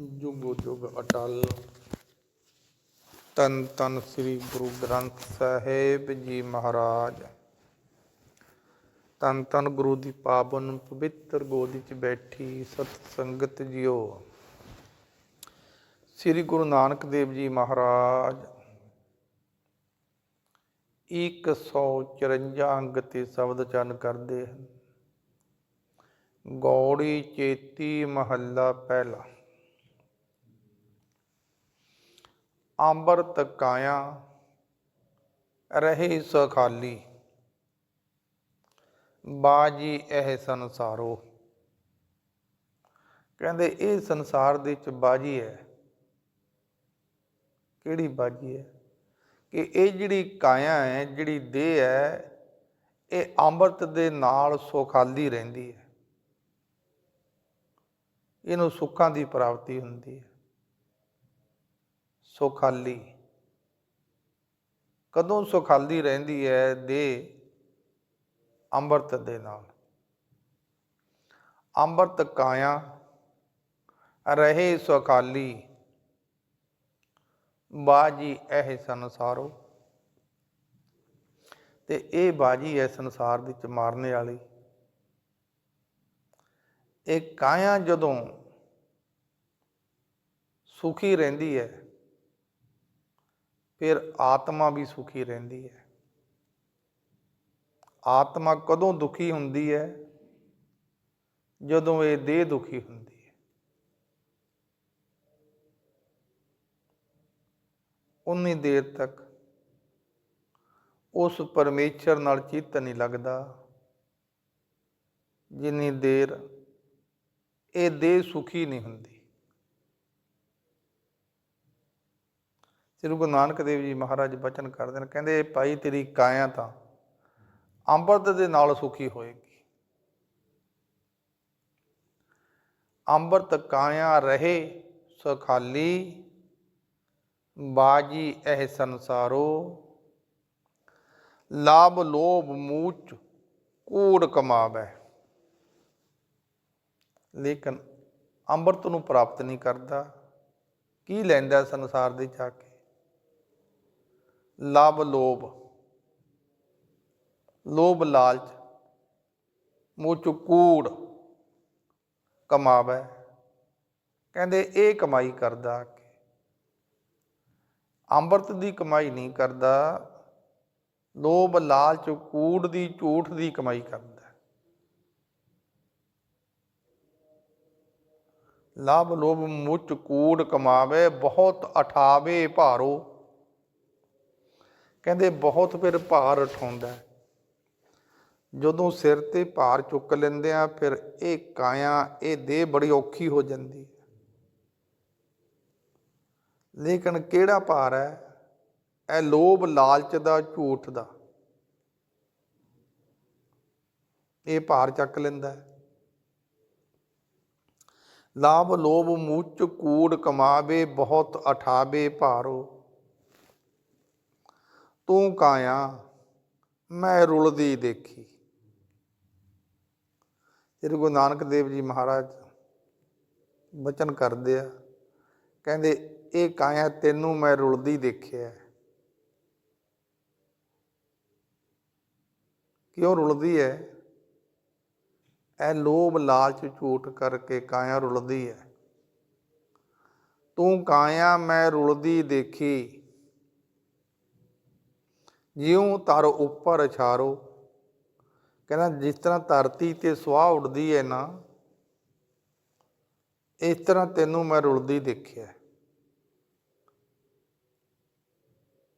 ਜੁਗੋ ਜੁਗ ਅਟਲ। ਤਨ ਤਨ ਸ੍ਰੀ ਗੁਰੂ ਗ੍ਰੰਥ ਸਾਹਿਬ ਜੀ ਮਹਾਰਾਜ। ਤਨ ਤਨ ਗੁਰੂ ਦੀ ਪਾਵਨ ਪਵਿੱਤਰ ਗੋਦੀ 'ਚ ਬੈਠੀ ਸਤ ਸੰਗਤ ਜਿਓ। ਸ੍ਰੀ ਗੁਰੂ ਨਾਨਕ ਦੇਵ ਜੀ ਮਹਾਰਾਜ 154 ਅੰਗ ਤੇ ਸ਼ਬਦ ਚੰਨ ਕਰਦੇ ਹਨ। ਗੌੜੀ ਚੇਤੀ ਮਹੱਲਾ ਪਹਿਲਾ। ਅੰਬਰਤ ਕਾਇਆ, ਰਹੇ ਸਖਾਲੀ। ਬਾਜੀ ਇਹ ਸੰਸਾਰੋ। ਕਹਿੰਦੇ ਇਹ ਸੰਸਾਰ ਦੇ ਵਿੱਚ ਬਾਜੀ ਹੈ। ਕਿਹੜੀ ਬਾਜੀ ਹੈ? ਕਿ ਇਹ ਜਿਹੜੀ ਕਾਇਆ ਹੈ, ਜਿਹੜੀ ਦੇਹ ਹੈ, ਇਹ ਅੰਮ੍ਰਿਤ ਦੇ ਨਾਲ ਸੁਖਾਲੀ ਰਹਿੰਦੀ ਹੈ। ਇਹਨੂੰ ਸੁੱਖਾਂ ਦੀ ਪ੍ਰਾਪਤੀ ਹੁੰਦੀ ਹੈ। ਸੁਖਾਲੀ ਕਦੋਂ ਸੁਖਾਲੀ ਰਹਿੰਦੀ ਹੈ ਦੇ ਅੰਮ੍ਰਿਤ ਦੇ ਨਾਲ। ਅੰਮ੍ਰਿਤ ਕਾਇਆ, ਰਹੇ ਸੁਖਾਲੀ ਬਾਜੀ ਇਹ ਸੰਸਾਰੋ। ਤੇ ਇਹ ਬਾਜੀ ਹੈ ਸੰਸਾਰ ਵਿੱਚ ਮਾਰਨੇ ਵਾਲੀ। ਇਹ ਕਾਇਆ ਜਦੋਂ ਸੁਖੀ ਰਹਿੰਦੀ ਹੈ ਫਿਰ ਆਤਮਾ ਵੀ ਸੁਖੀ ਰਹਿੰਦੀ ਹੈ। ਆਤਮਾ ਕਦੋਂ ਦੁਖੀ ਹੁੰਦੀ ਹੈ? ਜਦੋਂ ਇਹ ਦੇਹ ਦੁਖੀ ਹੁੰਦੀ ਹੈ। ਉਨੀ ਦੇਰ ਤੱਕ ਉਸ ਪਰਮੇਸ਼ਰ ਨਾਲ ਚਿੱਤ ਨਹੀਂ ਲੱਗਦਾ ਜਿੰਨੀ ਦੇਰ ਇਹ ਦੇਹ ਸੁਖੀ ਨਹੀਂ ਹੁੰਦੀ। ਸ੍ਰੀ ਗੁਰੂ ਨਾਨਕ ਦੇਵ ਜੀ ਮਹਾਰਾਜ ਬਚਨ ਕਰਦੇ ਨੇ, ਕਹਿੰਦੇ, ਭਾਈ, ਤੇਰੀ ਕਾਇਆ ਤਾਂ ਅੰਮ੍ਰਿਤ ਦੇ ਨਾਲ ਸੁਖੀ ਹੋਏਗੀ। ਅੰਮ੍ਰਿਤ ਕਾਇਆ ਰਹੇ, ਸੁਖਾਲੀ ਬਾਜੀ ਇਹ ਸੰਸਾਰੋ। ਲਾਭ, ਲੋਭ, ਮੂਚ ਕੂੜ ਕਮਾਵੇ। ਲੇਕਿਨ ਅੰਮ੍ਰਿਤ ਨੂੰ ਪ੍ਰਾਪਤ ਨਹੀਂ ਕਰਦਾ। ਕੀ ਲੈਂਦਾ ਸੰਸਾਰ ਦੇ ਜਾ ਕੇ? ਲਾਭ, ਲੋਭ। ਲੋਭ, ਲਾਲਚ। ਮੂਚ ਕੂੜ ਕਮਾਵੇ। ਕਹਿੰਦੇ, ਇਹ ਕਮਾਈ ਕਰਦਾ ਕਿ ਅੰਮ੍ਰਿਤ ਦੀ ਕਮਾਈ ਨਹੀਂ ਕਰਦਾ। ਲੋਭ, ਲਾਲਚ, ਕੂੜ ਦੀ, ਝੂਠ ਦੀ ਕਮਾਈ ਕਰਦਾ। ਲਾਭ, ਲੋਭ ਮੁੱਚ ਕੂੜ ਕਮਾਵੇ। ਬਹੁਤ ਅਠਾਵੇ ਭਾਰੋ। ਕਹਿੰਦੇ ਬਹੁਤ ਫਿਰ ਭਾਰ ਉਠਾਉਂਦਾ ਜਦੋਂ ਸਿਰ ਤੇ ਭਾਰ ਚੁੱਕ ਲੈਂਦੇ ਆ, ਫਿਰ ਇਹ ਕਾਇਆ, ਇਹ ਦੇਹ ਬੜੀ ਔਖੀ ਹੋ ਜਾਂਦੀ ਹੈ। ਲੇਕਿਨ ਕਿਹੜਾ ਭਾਰ ਹੈ? ਇਹ ਲੋਭ ਲਾਲਚ ਦਾ, ਝੂਠ ਦਾ। ਇਹ ਭਾਰ ਚੱਕ ਲੈਂਦਾ ਹੈ। ਲਾਭ ਲੋਭ ਮੂਚ ਕੂੜ ਕਮਾਵੇ, ਬਹੁਤ ਅਠਾਵੇ ਭਾਰੋ। ਤੂੰ ਕਾਇਆ? ਮੈਂ ਰੁਲਦੀ ਦੇਖੀ। ਸ੍ਰੀ ਗੁਰੂ ਨਾਨਕ ਦੇਵ ਜੀ ਮਹਾਰਾਜ ਬਚਨ ਕਰਦੇ ਆ, ਕਹਿੰਦੇ, ਇਹ ਕਾਇਆ ਤੈਨੂੰ ਮੈਂ ਰੁਲਦੀ ਦੇਖਿਆ ਕਿਉਂ ਰੁਲਦੀ ਹੈ? ਇਹ ਲੋਭ ਲਾਲਚ ਝੂਠ ਕਰਕੇ ਕਾਇਆ ਰੁਲਦੀ ਹੈ। ਤੂੰ ਕਾਇਆ, ਮੈਂ ਰੁਲਦੀ ਦੇਖੀ। ਜਿਉਂ ਤਰ ਉੱਪਰ ਛਾਰੋ। ਕਹਿੰਦਾ, ਜਿਸ ਤਰ੍ਹਾਂ ਧਰਤੀ ਤੇ ਸੁਆਹ ਉੱਡਦੀ ਹੈ ਨਾ, ਇਸ ਤਰ੍ਹਾਂ ਤੈਨੂੰ ਮੈਂ ਰੁਲਦੀ ਦੇਖਿਆ।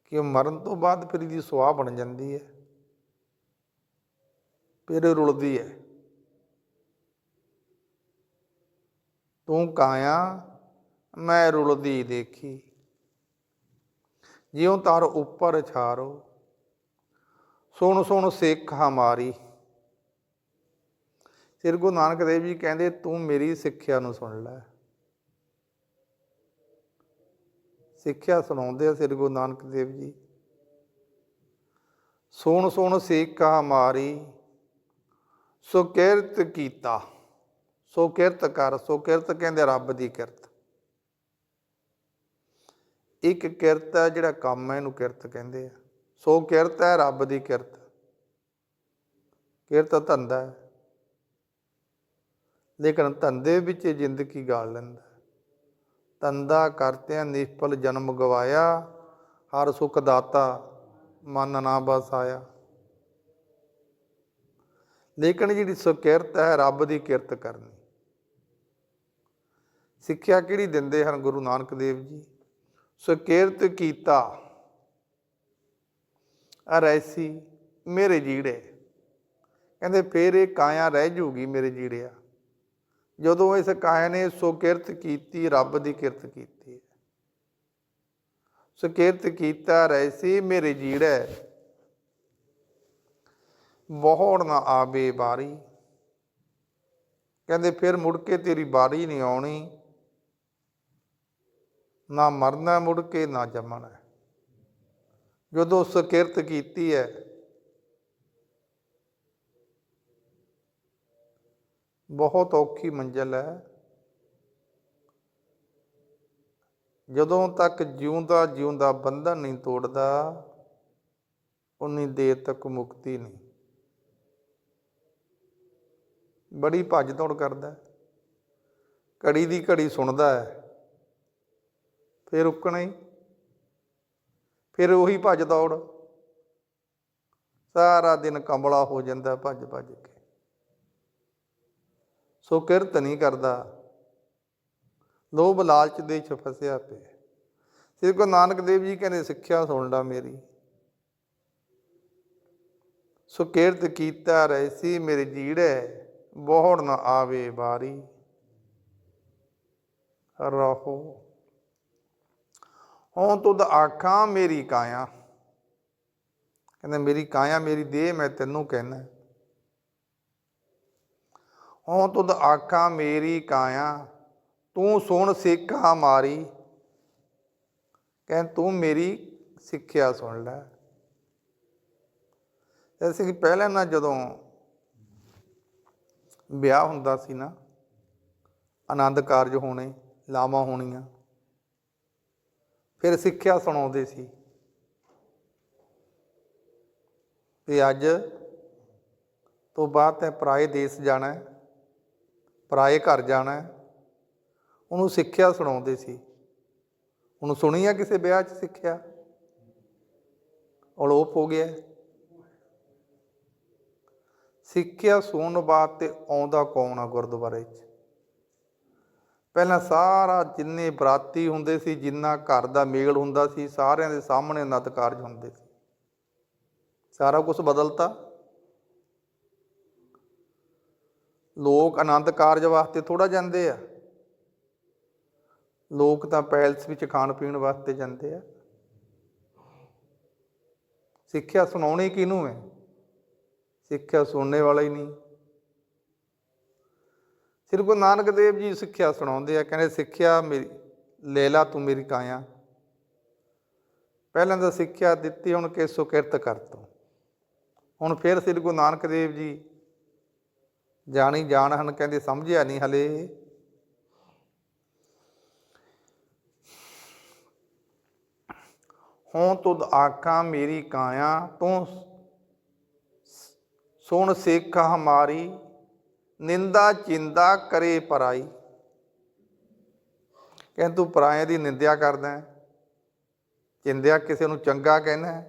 ਕਿ ਮਰਨ ਤੋਂ ਬਾਅਦ ਫਿਰ ਇਹਦੀ ਸੁਆਹ ਬਣ ਜਾਂਦੀ ਹੈ ਫਿਰ ਰੁਲਦੀ ਹੈ ਤੂੰ ਕਾਇਆ, ਮੈਂ ਰੁਲਦੀ ਦੇਖੀ। ਜਿਉਂ ਤਰ ਉੱਪਰ ਛਾਰੋ ਸੁਣ ਸੁਣ ਸਿੱਖ ਹਮਾਰੀ। ਸ੍ਰੀ ਗੁਰੂ ਨਾਨਕ ਦੇਵ ਜੀ ਕਹਿੰਦੇ, ਤੂੰ ਮੇਰੀ ਸਿੱਖਿਆ ਨੂੰ ਸੁਣ ਲੈ। ਸਿੱਖਿਆ ਸੁਣਾਉਂਦੇ ਆ ਸ੍ਰੀ ਗੁਰੂ ਨਾਨਕ ਦੇਵ ਜੀ। ਸੁਣ ਸੁਣ ਸਿੱਖ ਹਮਾਰੀ, ਸੋ ਕਿਰਤ ਕੀਤਾ। ਸੋ ਕਿਰਤ ਕਰ, ਸੋ ਕਿਰਤ ਕਹਿੰਦੇ ਰੱਬ ਦੀ ਕਿਰਤ। ਇੱਕ ਕਿਰਤ ਹੈ ਜਿਹੜਾ ਕੰਮ ਹੈ ਇਹਨੂੰ ਕਿਰਤ ਕਹਿੰਦੇ ਆ। ਸੋ ਕਿਰਤ ਹੈ, ਰੱਬ ਦੀ ਕਿਰਤ। ਕਿਰਤ ਧੰਦਾ ਹੈ। ਲੇਕਿਨ ਧੰਦੇ ਵਿੱਚ ਜ਼ਿੰਦਗੀ ਗਾਲ ਲੈਂਦਾ ਧੰਦਾ ਕਰਤਿਆਂ ਨਿਸ਼ਫਲ ਜਨਮ ਗਵਾਇਆ, ਹਰ ਸੁਖ ਦਾਤਾ ਮਨ ਨਾ ਬਸ ਆਇਆ ਲੇਕਿਨ ਜਿਹੜੀ ਸੁਕਿਰਤ ਹੈ, ਰੱਬ ਦੀ ਕਿਰਤ ਕਰਨੀ। ਸਿੱਖਿਆ ਕਿਹੜੀ ਦਿੰਦੇ ਹਨ ਗੁਰੂ ਨਾਨਕ ਦੇਵ ਜੀ? ਸੁਕਿਰਤ ਕੀਤਾ। ਅਰੈਸੀ ਮੇਰੇ ਜੀੜੇ। ਕਹਿੰਦੇ, ਫੇਰ ਇਹ ਕਾਇਆ ਰਹਿ ਜੂਗੀ ਮੇਰੇ ਜੀੜਿਆ। ਜਦੋਂ ਇਸ ਕਾਇਆ ਨੇ ਸੁਕਿਰਤ ਕੀਤੀ, ਰੱਬ ਦੀ ਕਿਰਤ ਕੀਤੀ ਸੁਕਿਰਤ ਕੀਤਾ ਰੈਸੀ ਮੇਰੇ ਜੀੜੈ। ਬਹੁੜ ਨਾ ਆਵੇ ਬਾਰੀ ਕਹਿੰਦੇ, ਫਿਰ ਮੁੜ ਕੇ ਤੇਰੀ ਬਾਰੀ ਨਹੀਂ ਆਉਣੀ। ਨਾ ਮਰਨਾ ਮੁੜ ਕੇ ਨਾ ਜੰਮਣਾ ਜਦੋਂ ਸੁਕਿਰਤ ਕੀਤੀ ਹੈ, ਬਹੁਤ ਔਖੀ ਮੰਜ਼ਲ ਹੈ। ਜਦੋਂ ਤੱਕ ਜਿਉਂਦਾ ਜਿਉਂਦਾ ਬੰਧਨ ਨਹੀਂ ਤੋੜਦਾ, ਉਨੀ ਦੇਰ ਤੱਕ ਮੁਕਤੀ ਨਹੀਂ। ਬੜੀ ਭੱਜ ਦੌੜ ਕਰਦਾ ਘੜੀ ਦੀ ਘੜੀ ਸੁਣਦਾ ਹੈ। ਫਿਰ ਰੁਕਣਾ ਹੀ। ਫਿਰ ਉਹੀ ਭੱਜ ਦੌੜ। ਸਾਰਾ ਦਿਨ ਕੰਬਲਾ ਹੋ ਜਾਂਦਾ ਭੱਜ ਭੱਜ ਕੇ। ਸੋ ਕਿਰਤ ਨਹੀਂ ਕਰਦਾ। ਲੋਭ ਲਾਲਚ ਦੇ ਚ ਫਸਿਆ ਪਿਆ। ਸ੍ਰੀ ਗੁਰੂ ਨਾਨਕ ਦੇਵ ਜੀ ਕਹਿੰਦੇ, ਸਿੱਖਿਆ ਸੁਣ ਲਾ ਮੇਰੀ। ਸੋ ਕਿਰਤ ਕੀਤਾ ਰਹਿਸੀ ਮੇਰੇ ਜੀੜੇ ਬਹੁੜ ਨਾ ਆਵੇ ਬਾਰੀ ਰਹੋ। ਹੋਂ ਤੁਧ ਆਖਾਂ ਮੇਰੀ ਕਾਇਆ। ਕਹਿੰਦਾ, ਮੇਰੀ ਕਾਇਆ, ਮੇਰੀ ਦੇਹ ਮੈਂ ਤੈਨੂੰ ਕਹਿਣਾ ਹੋਂ। ਤੁਧ ਆਖਾਂ ਮੇਰੀ ਕਾਇਆ, ਤੂੰ ਸੁਣ ਸਿੱਖਾ ਮਾਰੀ। ਕਹਿੰ, ਤੂੰ ਮੇਰੀ ਸਿੱਖਿਆ ਸੁਣ ਲੈ। ਐਸੇ ਕਿ ਪਹਿਲਾਂ ਨਾ ਜਦੋਂ ਵਿਆਹ ਹੁੰਦਾ ਸੀ ਨਾ, ਆਨੰਦ ਕਾਰਜ ਹੋਣੇ, ਲਾਵਾਂ ਹੋਣੀਆਂ। ਫਿਰ ਸਿੱਖਿਆ ਸੁਣਾਉਂਦੇ ਸੀ। ਤੇ ਅੱਜ ਤੋਂ ਬਾਅਦ ਤੇ ਪਰਾਏ ਦੇਸ਼ ਜਾਣਾ ਹੈ, ਪਰਾਏ ਘਰ ਜਾਣਾ ਉਹਨੂੰ ਸਿੱਖਿਆ ਸੁਣਾਉਂਦੇ ਸੀ। ਉਹਨੂੰ ਸੁਣੀ ਆ ਕਿਸੇ ਵਿਆਹ 'ਚ ਸਿੱਖਿਆ? ਅਲੋਪ ਹੋ ਗਿਆ। ਸਿੱਖਿਆ ਸੁਣਨ ਬਾਅਦ ਤੇ ਆਉਂਦਾ ਕੌਣ ਆ ਗੁਰਦੁਆਰੇ 'ਚ? ਪਹਿਲਾਂ ਸਾਰਾ ਜਿੰਨੇ ਬਰਾਤੀ ਹੁੰਦੇ ਸੀ, ਜਿੰਨਾ ਘਰ ਦਾ ਮੇਲ ਹੁੰਦਾ ਸੀ, ਸਾਰਿਆਂ ਦੇ ਸਾਹਮਣੇ ਆਨੰਦ ਕਾਰਜ ਹੁੰਦੇ ਸੀ। ਸਾਰਾ ਕੁਝ ਬਦਲਤਾ। ਲੋਕ ਆਨੰਦ ਕਾਰਜ ਵਾਸਤੇ ਥੋੜਾ ਜਾਂਦੇ ਆ। ਲੋਕ ਤਾਂ ਪੈਲਸ ਵਿੱਚ ਖਾਣ ਪੀਣ ਵਾਸਤੇ ਜਾਂਦੇ ਆ। ਸਿੱਖਿਆ ਸੁਣਾਉਣੀ ਕਿਹਨੂੰ ਹੈ? ਸਿੱਖਿਆ ਸੁਣਨੇ ਵਾਲਾ ਹੀ ਨਹੀਂ। ਸ੍ਰੀ ਗੁਰੂ ਨਾਨਕ ਦੇਵ ਜੀ ਸਿੱਖਿਆ ਸੁਣਾਉਂਦੇ ਆ, ਕਹਿੰਦੇ, ਸਿੱਖਿਆ ਮੇਰੀ, ਲੈ ਲਾ ਤੂੰ ਮੇਰੀ ਕਾਇਆ। ਪਹਿਲਾਂ ਤਾਂ ਸਿੱਖਿਆ ਦਿੱਤੀ, ਹੁਣ ਕਿ ਸੁਕਿਰਤ ਕਰ ਤੂੰ। ਹੁਣ ਫਿਰ ਸ੍ਰੀ ਗੁਰੂ ਨਾਨਕ ਦੇਵ ਜੀ ਜਾਣੀ ਜਾਣ ਹਨ, ਕਹਿੰਦੇ, ਸਮਝਿਆ ਨਹੀਂ ਹਲੇ। ਹੋਂ ਤੁਧ ਆਖਾਂ ਮੇਰੀ ਕਾਇਆ, ਤੂੰ ਸੁਣ ਸਿੱਖ ਹਮਾਰੀ ਨਿੰਦਾ ਚਿੰਦਾ ਕਰੇ ਪਰਾਈ। ਕਹਿੰਦਾ ਤੂੰ ਪਰਾਇਆਂ ਦੀ ਨਿੰਦਿਆ ਕਰਦਾ ਚਿੰਦਿਆ ਕਿਸੇ ਨੂੰ ਚੰਗਾ ਕਹਿਣਾ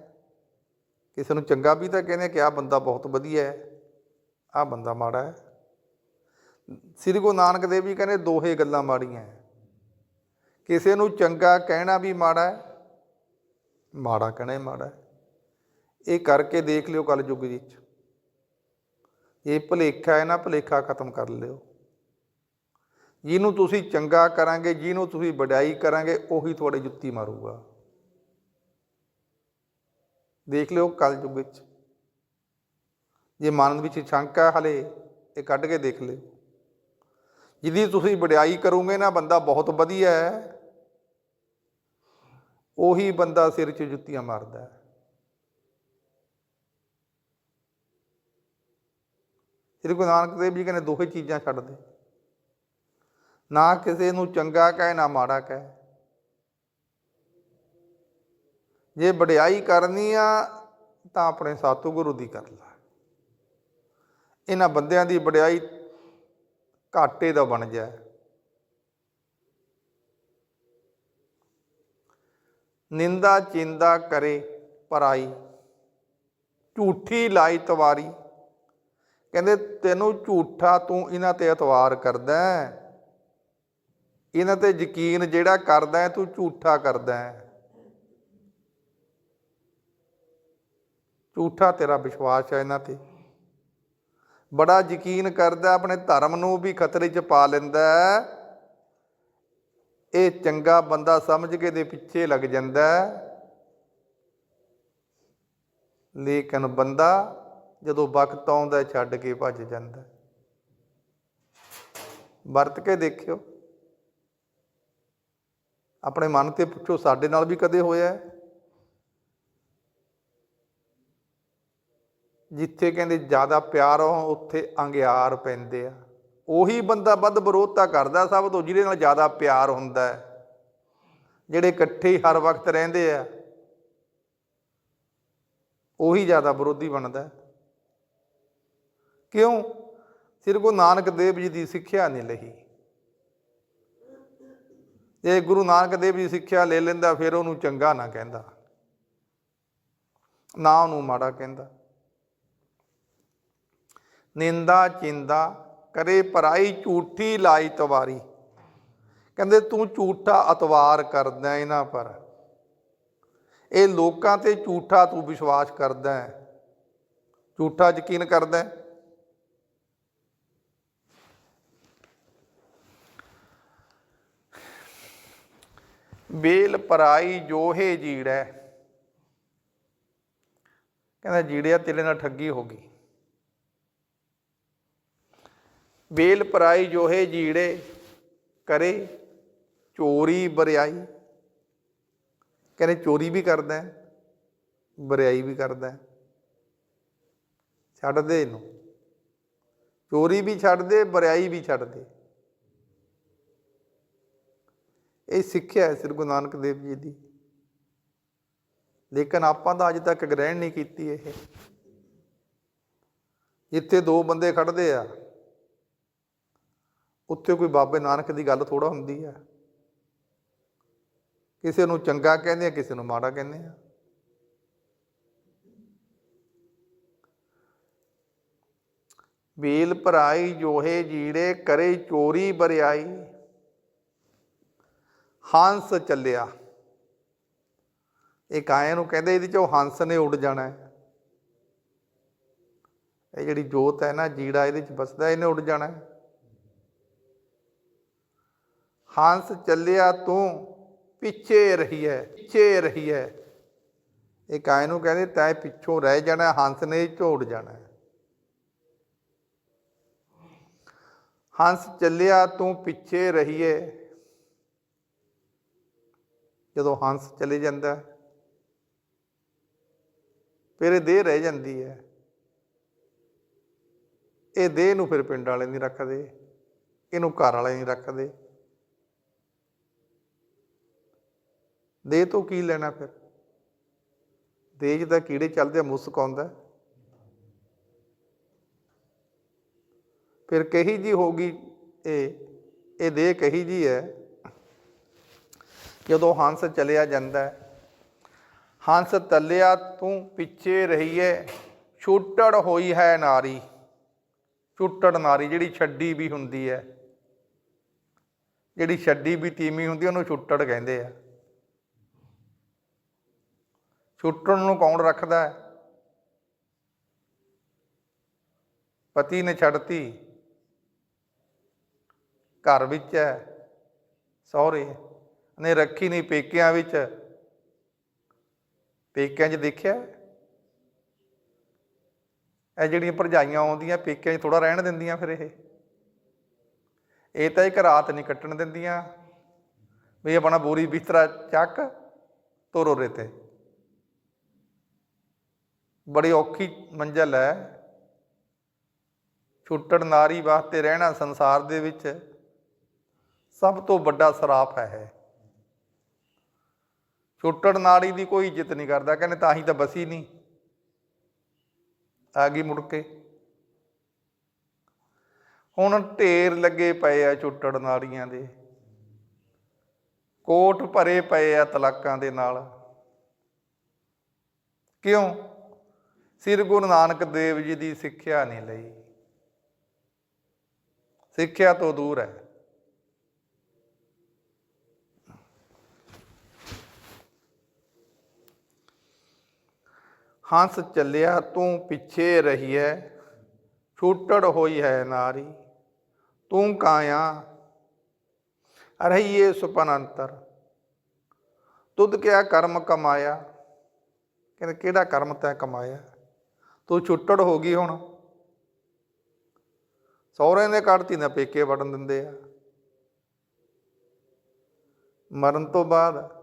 ਕਿਸੇ ਨੂੰ ਚੰਗਾ ਵੀ ਤਾਂ ਕਹਿੰਦੇ ਕਿ ਆਹ ਬੰਦਾ ਬਹੁਤ ਵਧੀਆ ਹੈ। ਆਹ ਬੰਦਾ ਮਾੜਾ ਹੈ। ਸ੍ਰੀ ਗੁਰੂ ਨਾਨਕ ਦੇਵ ਜੀ ਕਹਿੰਦੇ ਦੋਹੇ ਗੱਲਾਂ ਮਾੜੀਆਂ ਕਿਸੇ ਨੂੰ ਚੰਗਾ ਕਹਿਣਾ ਵੀ ਮਾੜਾ ਹੈ, ਮਾੜਾ ਕਹਿਣਾ ਹੀ ਮਾੜਾ ਹੈ। ਇਹ ਕਰਕੇ ਦੇਖ ਲਿਓ ਕਲ ਯੁੱਗ ਵਿੱਚ। ਇਹ ਭੁਲੇਖਾ ਹੈ ਨਾ ਭੁਲੇਖਾ ਖਤਮ ਕਰ ਲਿਓ। ਜਿਹਨੂੰ ਤੁਸੀਂ ਚੰਗਾ ਕਰਾਂਗੇ, ਜਿਹਨੂੰ ਤੁਸੀਂ ਵਡਿਆਈ ਕਰਾਂਗੇ, ਉਹੀ ਤੁਹਾਡੇ ਜੁੱਤੀ ਮਾਰੂਗਾ। ਦੇਖ ਲਿਓ ਕਲ ਯੁੱਗ ਵਿੱਚ। ਜੇ ਮਨ ਵਿੱਚ ਸ਼ੰਕਾ ਹੈ ਹਲੇ, ਇਹ ਕੱਢ ਕੇ ਦੇਖ ਲਿਓ। ਜਿਹਦੀ ਤੁਸੀਂ ਵਡਿਆਈ ਕਰੋਗੇ ਨਾ, ਬੰਦਾ ਬਹੁਤ ਵਧੀਆ ਹੈ। ਉਹੀ ਬੰਦਾ ਸਿਰ 'ਚ ਜੁੱਤੀਆਂ ਮਾਰਦਾ ਹੈ। ਸ੍ਰੀ ਗੁਰੂ ਨਾਨਕ ਦੇਵ ਜੀ ਕਹਿੰਦੇ ਦੋਹੇ ਚੀਜ਼ਾਂ ਛੱਡ ਦੇ। ਨਾ ਕਿਸੇ ਨੂੰ ਚੰਗਾ ਕਹੇ, ਨਾ ਮਾੜਾ ਕਹੇ। ਜੇ ਵਡਿਆਈ ਕਰਨੀ ਆ, ਤਾਂ ਆਪਣੇ ਸਤਿਗੁਰੂ ਦੀ ਕਰ ਲੈ। ਇਹਨਾਂ ਬੰਦਿਆਂ ਦੀ ਵਡਿਆਈ ਘਾਟੇ ਦਾ ਬਣ ਜਾਏ। ਨਿੰਦਾ ਚਿੰਦਾ ਕਰੇ ਪਰਾਈ, ਝੂਠੀ ਲਾਈ ਤਵਾਰੀ। ਕਹਿੰਦੇ ਤੈਨੂੰ ਝੂਠਾ ਤੂੰ ਇਹਨਾਂ ਤੇ ਇਤਵਾਰ ਕਰਦਾ ਇਹਨਾਂ ਤੇ ਯਕੀਨ ਜਿਹੜਾ ਕਰਦਾ ਹੈ, ਤੂੰ ਝੂਠਾ ਕਰਦਾ ਹੈ। ਝੂਠਾ ਤੇਰਾ ਵਿਸ਼ਵਾਸ ਹੈ ਇਹਨਾਂ ਤੇ। ਬੜਾ ਯਕੀਨ ਕਰਦਾ ਆਪਣੇ ਧਰਮ ਨੂੰ ਵੀ ਖਤਰੇ 'ਚ ਪਾ ਲੈਂਦਾ ਇਹ ਚੰਗਾ ਬੰਦਾ ਸਮਝ ਕੇ ਦੇ ਪਿੱਛੇ ਲੱਗ ਜਾਂਦਾ ਲੇਕਿਨ ਬੰਦਾ ਜਦੋਂ ਵਕਤ ਆਉਂਦਾ ਛੱਡ ਕੇ ਭੱਜ ਜਾਂਦਾ ਵਰਤ ਕੇ ਦੇਖਿਓ। ਆਪਣੇ ਮਨ ਤੇ ਪੁੱਛੋ, ਸਾਡੇ ਨਾਲ ਵੀ ਕਦੇ ਹੋਇਆ ਹੈ? ਜਿੱਥੇ ਕਹਿੰਦੇ ਜ਼ਿਆਦਾ ਪਿਆਰ ਹੋ ਉੱਥੇ ਅੰਗਿਆਰ ਪੈਂਦੇ ਆ। ਉਹੀ ਬੰਦਾ ਵੱਧ ਵਿਰੋਧਤਾ ਕਰਦਾ ਸਭ ਤੋਂ, ਜਿਹਦੇ ਨਾਲ ਜ਼ਿਆਦਾ ਪਿਆਰ ਹੁੰਦਾ ਹੈ। ਜਿਹੜੇ ਇਕੱਠੇ ਹਰ ਵਕਤ ਰਹਿੰਦੇ ਆ, ਉਹੀ ਜ਼ਿਆਦਾ ਵਿਰੋਧੀ ਬਣਦਾ ਹੈ। ਕਿਉਂ? ਸ੍ਰੀ ਗੁਰੂ ਨਾਨਕ ਦੇਵ ਜੀ ਦੀ ਸਿੱਖਿਆ ਨਹੀਂ ਲਈ। ਜੇ ਗੁਰੂ ਨਾਨਕ ਦੇਵ ਜੀ ਸਿੱਖਿਆ ਲੈ ਲੈਂਦਾ, ਫਿਰ ਉਹਨੂੰ ਚੰਗਾ ਨਾ ਕਹਿੰਦਾ। ਨਾ ਉਹਨੂੰ ਮਾੜਾ ਕਹਿੰਦਾ। ਨਿੰਦਾ ਚਿੰਦਾ ਕਰੇ ਪਰਾਈ ਝੂਠੀ ਲਾਈ ਤਵਾਰੀ। ਕਹਿੰਦੇ ਤੂੰ ਝੂਠਾ ਅਤਵਾਰ ਕਰਦਾ ਇਹਨਾਂ ਪਰ। ਇਹ ਲੋਕਾਂ ਤੇ ਝੂਠਾ ਤੂੰ ਵਿਸ਼ਵਾਸ ਕਰਦਾ ਹੈ। ਝੂਠਾ ਯਕੀਨ ਕਰਦਾ ਹੈ। ਬੇਲ ਪਰਾਈ ਜੋਹੇ ਜੀੜੈ। ਕਹਿੰਦਾ ਜੀੜਿਆ ਤੇਰੇ ਨਾਲ ਠੱਗੀ ਹੋ ਗਈ। ਬੇਲ ਪਰਾਈ ਜੋਹੇ ਜੀੜੇ ਕਰੇ ਚੋਰੀ ਬਰਿਆਈ। ਕਹਿੰਦੇ ਚੋਰੀ ਵੀ ਕਰਦਾ ਹੈ ਬਰਿਆਈ ਵੀ ਕਰਦਾ। ਹੈ ਛੱਡ ਦੇ ਇਹਨੂੰ। ਚੋਰੀ ਵੀ ਛੱਡ ਦੇ, ਬਰਿਆਈ ਵੀ ਛੱਡ ਦੇ। ਇਹ ਸਿੱਖਿਆ ਹੈ ਸ੍ਰੀ ਗੁਰੂ ਨਾਨਕ ਦੇਵ ਜੀ ਦੀ। ਲੇਕਿਨ ਆਪਾਂ ਤਾਂ ਅੱਜ ਤੱਕ ਗ੍ਰਹਿਣ ਨਹੀਂ ਕੀਤੀ ਇਹ। ਜਿੱਥੇ ਦੋ ਬੰਦੇ ਖੜਦੇ ਆ, ਉੱਥੇ ਕੋਈ ਬਾਬੇ ਨਾਨਕ ਦੀ ਗੱਲ ਥੋੜਾ ਹੁੰਦੀ ਆ। ਕਿਸੇ ਨੂੰ ਚੰਗਾ ਕਹਿੰਦੇ ਆ, ਕਿਸੇ ਨੂੰ ਮਾੜਾ ਕਹਿੰਦੇ ਆ। ਬੀਲ ਭਰਾਈ ਜੋਹੇ ਜੀੜੇ, ਕਰੇ ਚੋਰੀ ਬਰਿਆਈ। ਹੰਸ ਚੱਲਿਆ। ਇਹ ਕਾਇਆ ਨੂੰ ਕਹਿੰਦੇ ਇਹਦੇ ਚੋਂ ਹੰਸ ਨੇ ਉੱਡ ਜਾਣਾ ਇਹ ਜਿਹੜੀ ਜੋਤ ਹੈ ਨਾ, ਜੀੜਾ ਇਹਦੇ ਚ ਬਸਦਾ ਇਹਨੇ ਉੱਡ ਜਾਣਾ ਹੰਸ ਚੱਲਿਆ, ਤੂੰ ਪਿੱਛੇ ਰਹੀ ਹੈ, ਪਿੱਛੇ ਰਹੀ ਹੈ। ਇਹ ਕਾਇ ਨੂੰ ਕਹਿੰਦੇ, ਤੈਂ ਪਿੱਛੋਂ ਰਹਿ ਜਾਣਾ, ਹੰਸ ਨੇ ਝੋੜ ਜਾਣਾ ਹੰਸ ਚੱਲਿਆ, ਤੂੰ ਪਿੱਛੇ ਰਹੀਏ ਜਦੋਂ ਹੰਸ ਚਲੇ ਜਾਂਦਾ ਫਿਰ ਇਹ ਦੇਹ ਰਹਿ ਜਾਂਦੀ ਹੈ। ਇਹ ਦੇਹ ਨੂੰ ਫਿਰ ਪਿੰਡ ਵਾਲੇ ਨਹੀਂ ਰੱਖਦੇ, ਇਹਨੂੰ ਘਰ ਵਾਲੇ ਨਹੀਂ ਰੱਖਦੇ। ਦੇਹ ਤੋਂ ਕੀ ਲੈਣਾ ਫਿਰ? ਦੇਹ 'ਚ ਤਾਂ ਕੀੜੇ ਚੱਲਦੇ ਆ, ਮੁਸਕ ਆਉਂਦਾ ਫਿਰ ਕਹੀ ਜੀ ਹੋਗੀ ਇਹ ਇਹ ਦੇਹ ਕਹੀ ਜੀ ਹੈ ਜਦੋਂ ਹੰਸ ਚਲਿਆ ਜਾਂਦਾ ਹੰਸ ਤੱਲਿਆ ਤੂੰ ਪਿੱਛੇ ਰਹੀਏ, ਛੁੱਟੜ ਹੋਈ ਹੈ ਨਾਰੀ। ਛੁੱਟੜ ਨਾਰੀ ਜਿਹੜੀ ਛੱਡੀ ਵੀ ਹੁੰਦੀ ਹੈ, ਜਿਹੜੀ ਛੱਡੀ ਵੀ ਤੀਮੀ ਹੁੰਦੀ ਉਹਨੂੰ ਛੁੱਟੜ ਕਹਿੰਦੇ ਆ। ਛੁੱਟਣ ਨੂੰ ਕੌਣ ਰੱਖਦਾ ਹੈ? ਪਤੀ ਨੇ ਛੱਡਤੀ। ਘਰ ਵਿੱਚ ਹੈ, ਸਹੁਰੇ। ਨੇ ਰੱਖੀ ਨਹੀਂ ਪੇਕਿਆਂ ਵਿੱਚ। ਪੇਕਿਆਂ 'ਚ ਦੇਖਿਆ? ਇਹ ਜਿਹੜੀਆਂ ਭਰਜਾਈਆਂ ਆਉਂਦੀਆਂ, ਪੇਕਿਆਂ 'ਚ ਥੋੜਾ ਰਹਿਣ ਦਿੰਦੀਆਂ ਫਿਰ ਇਹ। ਇਹ ਤਾਂ ਇੱਕ ਰਾਤ ਨਹੀਂ ਕੱਟਣ ਦਿੰਦੀਆਂ। ਵੀ ਆਪਣਾ ਬੋਰੀ ਬਿਸਤਰਾ ਚੱਕ ਤੋਰੋ ਰੇ ਤੇ ਬੜੀ ਔਖੀ ਮੰਜ਼ਲ ਹੈ। ਛੁੱਟਣ ਨਾਰੀ ਵਾਸਤੇ ਰਹਿਣਾ ਸੰਸਾਰ ਦੇ ਵਿੱਚ ਸਭ ਤੋਂ ਵੱਡਾ ਸਰਾਪ ਹੈ ਇਹ ਛੁੱਟਣ ਨਾੜੀ ਦੀ ਕੋਈ ਇੱਜ਼ਤ ਨਹੀਂ ਕਰਦਾ, ਕਹਿੰਦੇ ਤਾਂ ਹੀ ਤਾਂ ਬਸੀ ਨਹੀਂ। ਆ ਗਈ ਮੁੜ ਕੇ। ਹੁਣ ਢੇਰ ਲੱਗੇ ਪਏ ਆ ਛੁੱਟੜ ਨਾੜੀਆਂ ਦੇ। ਕੋਟ ਭਰੇ ਪਏ ਆ ਤਲਾਕਾਂ ਦੇ ਨਾਲ। ਕਿਉਂ? ਸ੍ਰੀ ਗੁਰੂ ਨਾਨਕ ਦੇਵ ਜੀ ਦੀ ਸਿੱਖਿਆ ਨਹੀਂ ਲਈ। ਸਿੱਖਿਆ ਤੋਂ ਦੂਰ ਹੈ। ਹੰਸ ਚੱਲਿਆ, ਤੂੰ ਪਿੱਛੇ ਰਹੀਐ, ਛੂਟੜ ਹੋਈ ਹੈ ਨਾਰੀ, ਤੂੰ ਕਾਇਆ ਰਹੀਏ ਸੁਪਨ ਅੰਤਰ। ਤੁਧ ਕਿਆ ਕਰਮ ਕਮਾਇਆ? ਕਹਿੰਦੇ, ਕਿਹੜਾ ਕਰਮ ਤੈ ਕਮਾਇਆ? ਤੂੰ ਛੁੱਟੜ ਹੋ ਗਈ ਹੁਣ। ਸਹੁਰੇ ਨੇ ਕੱਢਤੀ ਨਾ ਪੇਕੇ ਵੜਨ ਦਿੰਦੇ ਆ। ਮਰਨ ਤੋਂ ਬਾਅਦ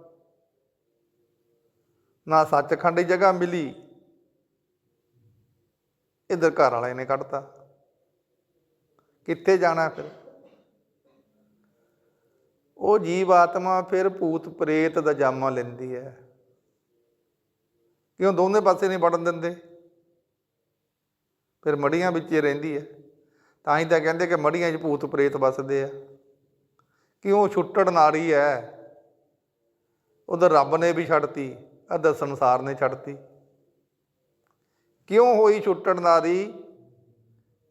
ਨਾ ਸੱਚਖੰਡ ਦੀ ਜਗ੍ਹਾ ਮਿਲੀ ਇਧਰ ਘਰ ਵਾਲੇ ਨੇ ਕੱਢਤਾ। ਕਿੱਥੇ ਜਾਣਾ ਫਿਰ? ਉਹ ਜੀਵ ਆਤਮਾ ਫਿਰ ਭੂਤ ਪ੍ਰੇਤ ਦਾ ਜਾਮਾ ਲੈਂਦੀ ਹੈ। ਕਿਉਂ ਦੋਨੇ ਪਾਸੇ ਨਹੀਂ ਵੜਨ ਦਿੰਦੇ? ਫਿਰ ਮੜੀਆਂ ਵਿੱਚ ਹੀ ਰਹਿੰਦੀ ਹੈ। ਤਾਂ ਹੀ ਤਾਂ ਕਹਿੰਦੇ ਕਿ ਮੜੀਆਂ 'ਚ ਭੂਤ ਪ੍ਰੇਤ ਵੱਸਦੇ ਆ। ਕਿਉਂ ਛੁੱਟੜ ਨਾੜੀ ਹੈ? ਉਧਰ ਰੱਬ ਨੇ ਵੀ ਛੱਡਤੀ ਅਦਰ ਸੰਸਾਰ ਨੇ ਛੱਡਤੀ। ਕਿਉਂ ਹੋਈ ਛੁੱਟਣ ਨਾਰੀ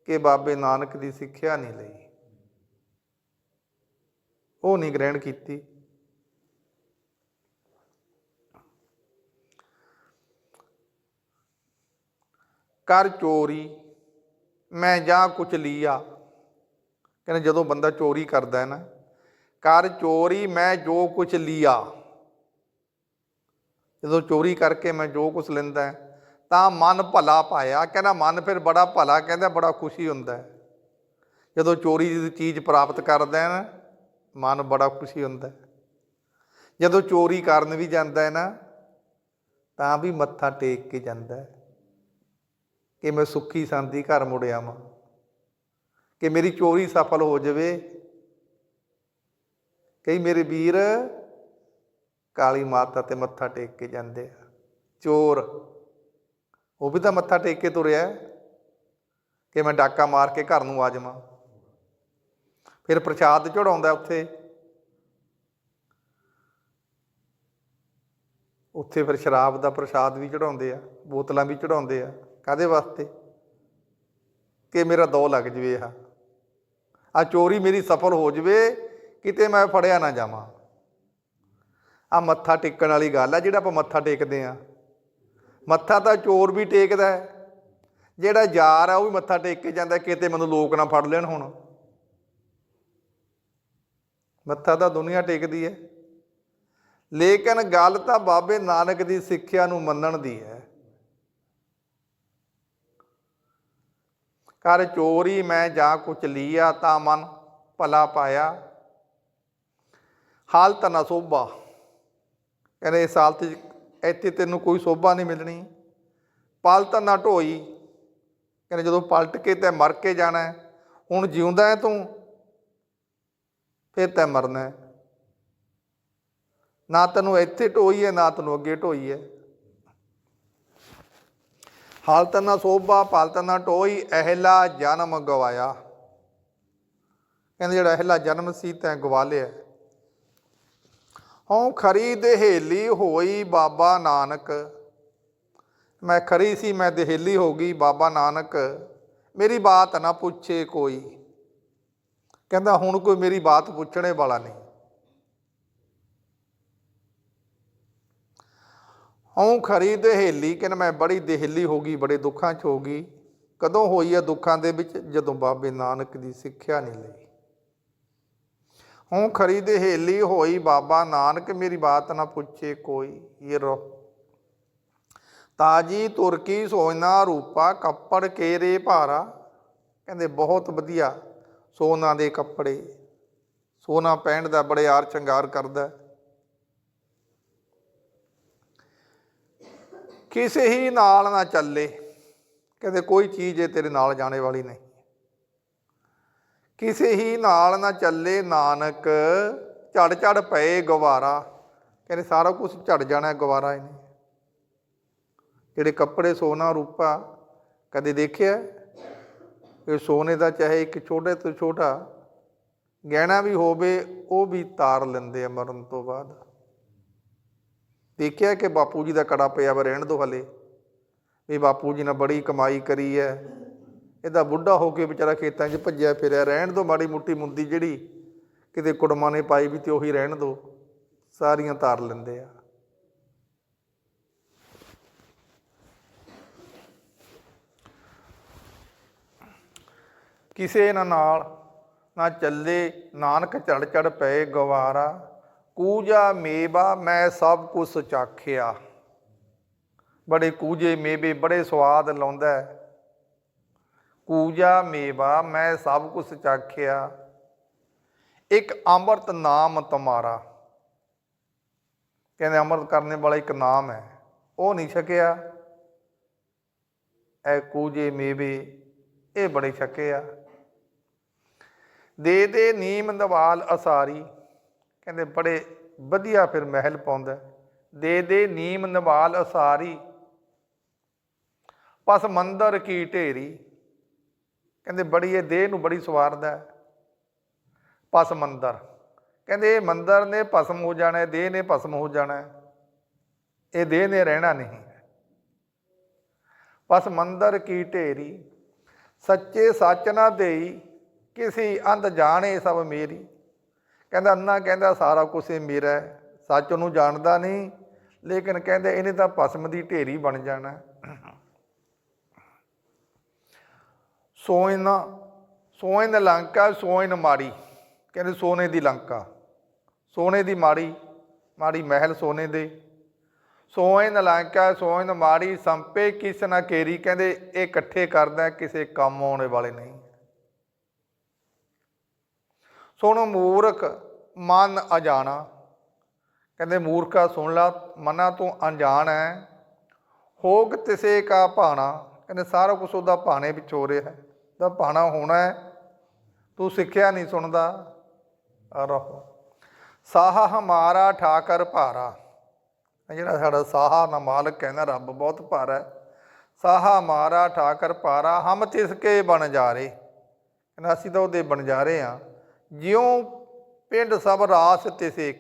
ਕਿ ਬਾਬੇ ਨਾਨਕ ਦੀ ਸਿੱਖਿਆ ਨਹੀਂ ਲਈ? ਉਹ ਨਹੀਂ ਗ੍ਰਹਿਣ ਕੀਤੀ। ਕਰ ਚੋਰੀ ਮੈਂ ਜਾਂ ਕੁਛ ਲੀਆ। ਕਹਿੰਦੇ ਜਦੋਂ ਬੰਦਾ ਚੋਰੀ ਕਰਦਾ ਹੈ ਨਾ ਕਰ ਚੋਰੀ ਮੈਂ ਜੋ ਕੁਛ ਲਿਆ। ਜਦੋਂ ਚੋਰੀ ਕਰਕੇ ਮੈਂ ਜੋ ਕੁਛ ਲੈਂਦਾ ਹੈ, ਤਾਂ ਮਨ ਭਲਾ ਪਾਇਆ। ਕਹਿੰਦਾ ਮਨ ਫਿਰ ਬੜਾ ਭਲਾ, ਕਹਿੰਦਾ ਬੜਾ ਖੁਸ਼ੀ ਹੁੰਦਾ ਹੈ। ਜਦੋਂ ਚੋਰੀ ਦੀ ਚੀਜ਼ ਪ੍ਰਾਪਤ ਕਰਦਾ ਹੈ ਨਾ ਮਨ ਬੜਾ ਖੁਸ਼ੀ ਹੁੰਦਾ ਹੈ। ਜਦੋਂ ਚੋਰੀ ਕਰਨ ਵੀ ਜਾਂਦਾ ਹੈ ਨਾ, ਤਾਂ ਵੀ ਮੱਥਾ ਟੇਕ ਕੇ ਜਾਂਦਾ ਹੈ। ਕਿ ਮੈਂ ਸੁੱਖੀ ਸ਼ਾਂਤੀ ਘਰ ਮੁੜਿਆ ਵਾਂ ਕਿ ਮੇਰੀ ਚੋਰੀ ਸਫਲ ਹੋ ਜਾਵੇ। ਕਈ ਮੇਰੇ ਵੀਰ ਕਾਲੀ ਮਾਤਾ ਤੇ ਮੱਥਾ ਟੇਕ ਕੇ ਜਾਂਦੇ ਆ। ਚੋਰ। ਉਹ ਵੀ ਤਾਂ ਮੱਥਾ ਟੇਕ ਕੇ ਤੁਰਿਆ ਕਿ ਮੈਂ ਡਾਕਾ ਮਾਰ ਕੇ ਘਰ ਨੂੰ ਆ ਜਾਵਾਂ। ਫਿਰ ਪ੍ਰਸ਼ਾਦ ਚੜਾਉਂਦਾ ਉੱਥੇ। ਉੱਥੇ ਫਿਰ ਸ਼ਰਾਬ ਦਾ ਪ੍ਰਸ਼ਾਦ ਵੀ ਚੜਾਉਂਦੇ ਆ, ਬੋਤਲਾਂ ਵੀ ਚੜਾਉਂਦੇ ਆ। ਕਾਦੇ ਵਾਸਤੇ? ਕਿ ਮੇਰਾ ਦੋ ਲੱਗ ਜਵੇ ਆ। ਆ ਚੋਰੀ ਮੇਰੀ ਸਫਲ ਹੋ ਜਵੇ, ਕਿਤੇ ਮੈਂ ਫੜਿਆ ਨਾ ਜਾਵਾਂ। ਆ ਮੱਥਾ ਟੇਕਣ ਵਾਲੀ ਗੱਲ ਆ, ਜਿਹੜਾ ਆਪਾਂ ਮੱਥਾ ਟੇਕਦੇ ਆ। ਮੱਥਾ ਤਾਂ ਚੋਰ ਵੀ ਟੇਕਦਾ ਹੈ। ਜਿਹੜਾ ਯਾਰ ਆ, ਉਹ ਵੀ ਮੱਥਾ ਟੇਕ ਕੇ ਜਾਂਦਾ ਕਿਤੇ ਮੈਨੂੰ ਲੋਕ ਨਾ ਫੜ ਲੈਣ ਹੁਣ। ਮੱਥਾ ਤਾਂ ਦੁਨੀਆ ਟੇਕਦੀ ਹੈ। ਲੇਕਿਨ ਗੱਲ ਤਾਂ ਬਾਬੇ ਨਾਨਕ ਦੀ ਸਿੱਖਿਆ ਨੂੰ ਮੰਨਣ ਦੀ ਹੈ। ਕਰ ਚੋਰੀ ਮੈਂ ਜਾ ਕੁਚ ਲੀਆ ਤਾਂ ਮਨ ਭਲਾ ਪਾਇਆ। ਹਾਲਤ ਨਾ ਸੋਭਾ। ਕਹਿੰਦੇ ਇਸ ਹਾਲਤ 'ਚ ਇੱਥੇ ਤੈਨੂੰ ਕੋਈ ਸੋਭਾ ਨਹੀਂ ਮਿਲਣੀ। ਪਲਟ ਨਾ ਢੋਈ। ਕਹਿੰਦੇ ਜਦੋਂ ਪਲਟ ਕੇ ਤੇ ਮਰ ਕੇ ਜਾਣਾ ਹੁਣ ਜਿਉਂਦਾ ਹੈ ਤੂੰ, ਫਿਰ ਤੈ ਮਰਨਾ ਨਾ ਤੈਨੂੰ ਇੱਥੇ ਢੋਈ ਹੈ, ਨਾ ਤੈਨੂੰ ਅੱਗੇ ਢੋਈ ਹੈ। ਹਾਲਤ ਨਾ ਸੋਭਾ ਪਾਲਤ ਨਾ ਢੋਈ, ਅਹਿਲਾ ਜਨਮ ਗਵਾਇਆ। ਕਹਿੰਦੇ ਜਿਹੜਾ ਅਹਿਲਾ ਜਨਮ ਸੀ ਤੈਂ ਗਵਾ ਲਿਆ। ਹਉ ਖਰੀ ਦਹੇਲੀ ਹੋਈ ਬਾਬਾ ਨਾਨਕ। ਮੈਂ ਖਰੀ ਸੀ, ਮੈਂ ਦਹੇਲੀ ਹੋ ਗਈ ਬਾਬਾ ਨਾਨਕ। ਮੇਰੀ ਬਾਤ ਨਾ ਪੁੱਛੇ ਕੋਈ। ਕਹਿੰਦਾ, ਹੁਣ ਕੋਈ ਮੇਰੀ ਬਾਤ ਪੁੱਛਣੇ ਵਾਲਾ ਨਹੀਂ। ਹਉ ਖਰੀ ਦਹੇਲੀ ਕਿ ਮੈਂ ਬੜੀ ਦਹੇਲੀ ਹੋ ਗਈ, ਬੜੇ ਦੁੱਖਾਂ 'ਚ ਹੋ ਗਈ। ਕਦੋਂ ਹੋਈ ਆ ਦੁੱਖਾਂ ਦੇ ਵਿੱਚ? ਜਦੋਂ ਬਾਬੇ ਨਾਨਕ ਦੀ ਸਿੱਖਿਆ ਨਹੀਂ ਲਈ। ਹਉ ਖਰੀ ਦੇਹੇਲੀ ਹੋਈ ਬਾਬਾ ਨਾਨਕ, ਮੇਰੀ ਬਾਤ ਨਾ ਪੁੱਛੇ ਕੋਈ ਇਹ ਰੋ। ਤਾਜੀ ਤੁਰਕੀ ਸੋਨਾ ਰੂਪਾ, ਕੱਪੜ ਕੇਰੇ ਭਾਰਾ। ਕਹਿੰਦੇ ਬਹੁਤ ਵਧੀਆ ਸੋਨਾ ਦੇ ਕੱਪੜੇ। ਸੋਨਾ ਪਹਿਨ ਦਾ ਬੜੇ ਆਰ ਸ਼ਿੰਗਾਰ ਕਰਦਾ। ਕਿਸੇ ਹੀ ਨਾਲ ਨਾ ਚੱਲੇ। ਕਹਿੰਦੇ ਕੋਈ ਚੀਜ਼ ਇਹ ਤੇਰੇ ਨਾਲ ਜਾਣੇ ਵਾਲੀ ਨਹੀਂ। ਕਿਸੇ ਹੀ ਨਾਲ ਨਾ ਚੱਲੇ ਨਾਨਕ, ਝੜ ਝੜ ਪਏ ਗਵਾਰਾ ਕਹਿੰਦੇ ਸਾਰਾ ਕੁਝ ਝੜ ਜਾਣਾ ਗਵਾਰਾ ਇਹਨੇ ਜਿਹੜੇ ਕੱਪੜੇ ਸੋਨਾ ਰੂਪਾ, ਕਦੇ ਦੇਖਿਆ? ਇਹ ਸੋਨੇ ਦਾ ਚਾਹੇ ਇੱਕ ਛੋਟੇ ਤੋਂ ਛੋਟਾ, ਗਹਿਣਾ ਵੀ ਹੋਵੇ, ਉਹ ਵੀ ਤਾਰ ਲੈਂਦੇ ਆ ਮਰਨ ਤੋਂ ਬਾਅਦ। ਦੇਖਿਆ ਕਿ ਬਾਪੂ ਜੀ ਦਾ ਕੜਾ ਪਿਆ ਵਾ, ਰਹਿਣ ਦੋ ਹਲੇ। ਵੀ ਬਾਪੂ ਜੀ ਨੇ ਬੜੀ ਕਮਾਈ ਕਰੀ ਹੈ। ਇਹਦਾ ਬੁੱਢਾ ਹੋ ਕੇ ਵਿਚਾਰਾ ਖੇਤਾਂ 'ਚ ਭੱਜਿਆ ਫਿਰਿਆ, ਰਹਿਣ ਦੋ ਮਾੜੀ ਮੁੱਟੀ ਮੁੰਦੀ ਜਿਹੜੀ, ਕਿਤੇ ਕੁੜਮਾਂ ਨੇ ਪਾਈ ਵੀ ਤੇ ਉਹੀ ਰਹਿਣ ਦੋ, ਸਾਰੀਆਂ ਤਾਰ ਲੈਂਦੇ ਆ ਕਿਸੇ ਨਾ ਨਾਲ ਨਾ ਚੱਲੇ, ਨਾਨਕ ਚੜ ਚੜ ਪਏ ਗਵਾਰਾ, ਕੂਜਾ ਮੇਵਾ ਮੈਂ ਸਭ ਕੁਛ ਚਾਖਿਆ ਬੜੇ ਕੂਜੇ ਮੇਵੇ ਬੜੇ ਸਵਾਦ ਲਾਉਂਦਾ ਹੈ। ਕੂਜਾ ਮੇਵਾ, ਮੈਂ ਸਭ ਕੁਛ ਚਾਖਿਆ। ਇੱਕ ਅੰਮ੍ਰਿਤ ਨਾਮ ਤੁਮਾਰਾ। ਕਹਿੰਦੇ ਅੰਮ੍ਰਿਤ ਕਰਨੇ ਵਾਲਾ ਇੱਕ ਨਾਮ ਹੈ। ਉਹ ਨਹੀਂ ਛਕਿਆ। ਐ ਕੂਜੇ ਮੇਵੇ, ਇਹ ਬੜੇ ਛਕੇ ਆ। ਦੇ ਦੇ ਨੀਮ ਨਵਾਲ ਅਸਾਰੀ। ਕਹਿੰਦੇ ਬੜੇ ਵਧੀਆ ਫਿਰ ਮਹਿਲ ਪਾਉਂਦਾ। ਦੇ ਦੇ ਨੀਮ ਨਵਾਲ ਅਸਾਰੀ। ਪਸ ਮੰਦਰ ਕੀ ਢੇਰੀ। ਕਹਿੰਦੇ ਬੜੀ, ਇਹ ਦੇਹ ਨੂੰ ਬੜੀ ਸਵਾਰਦਾ ਪਸ ਮੰਦਰ। ਕਹਿੰਦੇ ਇਹ ਮੰਦਰ ਨੇ ਭਸਮ ਹੋ ਜਾਣਾ ਦੇਹ ਨੇ ਭਸਮ ਹੋ ਜਾਣਾ ਇਹ ਦੇਹ ਨੇ ਰਹਿਣਾ ਨਹੀਂ ਪਸ ਮੰਦਰ ਕੀ ਢੇਰੀ? ਸੱਚੇ ਸੱਚ ਨਾ ਦੇਈ, ਕਿਸੇ ਅੰਧ ਜਾਣੇ ਸਭ ਮੇਰੀ। ਕਹਿੰਦਾ ਅੰਨਾ ਕਹਿੰਦਾ ਸਾਰਾ ਕੁਝ ਇਹ ਮੇਰਾ ਹੈ। ਸੱਚ ਨੂੰ ਜਾਣਦਾ ਨਹੀਂ, ਲੇਕਿਨ ਕਹਿੰਦੇ ਇਹਨੇ ਤਾਂ ਭਸਮ ਦੀ ਢੇਰੀ ਬਣ ਜਾਣਾ ਹੈ। ਸੋਇਨਾ ਸੋਇਨ ਲੰਕਾ ਸੋਇਨ ਮਾੜੀ। ਕਹਿੰਦੇ ਸੋਨੇ ਦੀ ਲੰਕਾ। ਸੋਨੇ ਦੀ ਮਾੜੀ ਮਾੜੀ ਮਹਿਲ ਸੋਨੇ ਦੇ। ਸੋਇਨ ਲੰਕਾ ਸੋਇਨ ਮਾੜੀ, ਸੰਪੇ ਕਿਸ ਨਾ ਕੇਰੀ। ਕਹਿੰਦੇ ਇਹ ਇਕੱਠੇ ਕਰਦਾ, ਕਿਸੇ ਕੰਮ ਆਉਣ ਵਾਲੇ ਨਹੀਂ। ਸੁਣ ਮੂਰਖ, ਮਨ ਅਜਾਣਾ ਕਹਿੰਦੇ ਮੂਰਖਾ ਸੁਣ ਲਾ, ਮਨਾ ਤੋਂ ਅਣਜਾਣ ਹੈ ਹੋਗ ਤਿਸੇ ਕਾ ਭਾਣਾ। ਕਹਿੰਦੇ ਸਾਰਾ ਕੁਝ ਉਹਦਾ ਭਾਣੇ ਵਿੱਚ ਹੋ ਰਿਹਾ ਹੈ। ਦਾ ਭਾਣਾ ਹੋਣਾ ਹੈ। ਤੂੰ ਸਿੱਖਿਆ ਨਹੀਂ ਸੁਣਦਾ। ਰਹੋ। ਸਾਹਾ ਹਮਾਰਾ ਠਾਕਰ ਭਾਰਾ। ਜਿਹੜਾ ਸਾਡਾ ਸਾਹਾ ਨਾ ਮਾਲਕ ਕਹਿੰਦਾ, ਰੱਬ ਬਹੁਤ ਭਾਰਾ ਹੈ। ਸਾਹਾ ਹਮਾਰਾ ਠਾਕਰ ਪਾਰਾ ਹਮ ਤਿਸ ਕੇ ਬਣ ਜਾ ਰਹੇ ਕਹਿੰਦਾ, ਅਸੀਂ ਤਾਂ ਉਹਦੇ ਬਣ ਜਾ ਰਹੇ ਹਾਂ। ਜਿਉਂ ਪਿੰਡ ਸਭ ਰਾਸ ਤਿਸ ਕੇ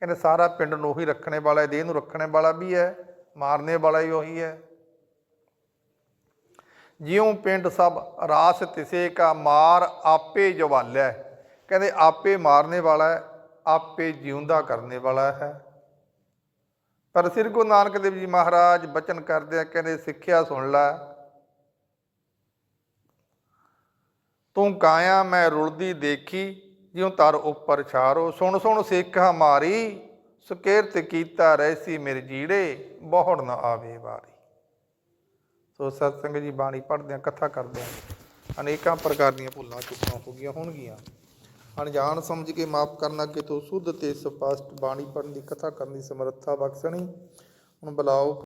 ਕਹਿੰਦੇ, ਸਾਰਾ ਪਿੰਡ ਨੂੰ ਉਹੀ ਰੱਖਣੇ ਵਾਲਾ ਹੈ, ਦੇਹ ਨੂੰ ਰੱਖਣੇ ਵਾਲਾ ਵੀ ਹੈ, ਮਾਰਨੇ ਵਾਲਾ ਹੀ ਉਹੀ ਹੈ। ਜਿਉਂ ਪਿੰਡ ਸਭ ਰਾਸ ਤਿਸੇ ਕਾ ਮਾਰ ਆਪੇ ਜਵਾਲੈ। ਕਹਿੰਦੇ, ਆਪੇ ਮਾਰਨੇ ਵਾਲਾ ਹੈ, ਆਪੇ ਜਿਉਂਦਾ ਕਰਨੇ ਵਾਲਾ ਹੈ। ਪਰ ਸ੍ਰੀ ਗੁਰੂ ਨਾਨਕ ਦੇਵ ਜੀ ਮਹਾਰਾਜ ਬਚਨ ਕਰਦੇ ਆ, ਕਹਿੰਦੇ, ਸਿੱਖਿਆ ਸੁਣ ਲੈ। ਤੂੰ ਕਾਇਆ, ਮੈਂ ਰੁਲਦੀ ਦੇਖੀ, ਜਿਉਂ ਤਰ ਉੱਪਰ ਛਾਰੋ। ਸੁਣ ਸੁਣ, ਸਿੱਖ ਹਮਾਰੀ ਸੁਕੇਰਤ ਕੀਤਾ ਰਹਿਸੀ ਮੇਰੇ ਜੀੜੇ, ਬਹੁੜ ਨਾ ਆਵੇ ਵਾਰੀ। ਸੋ ਸਤਸੰਗ ਜੀ ਬਾਣੀ ਪੜ੍ਹਦੇ ਆ ਕਥਾ ਕਰਦੇ ਆ ਅਨੇਕਾਂ ਪ੍ਰਕਾਰ ਦੀਆਂ ਭੁੱਲਾਂ ਚੁੱਕਾਂ ਹੋ ਗਈਆਂ ਹੋਣਗੀਆਂ। ਅਣਜਾਣ ਸਮਝ ਕੇ ਮਾਫ ਕਰਨਾ ਕਿ ਤੂੰ ਸੁੱਧ ਤੇ ਸਪਸ਼ਟ ਬਾਣੀ ਪੜ੍ਹਨ ਦੀ, ਕਥਾ ਕਰਨ ਦੀ ਸਮਰੱਥਾ ਬਖਸ਼ਣੀ। ਹੁਣ ਬੁਲਾਓ।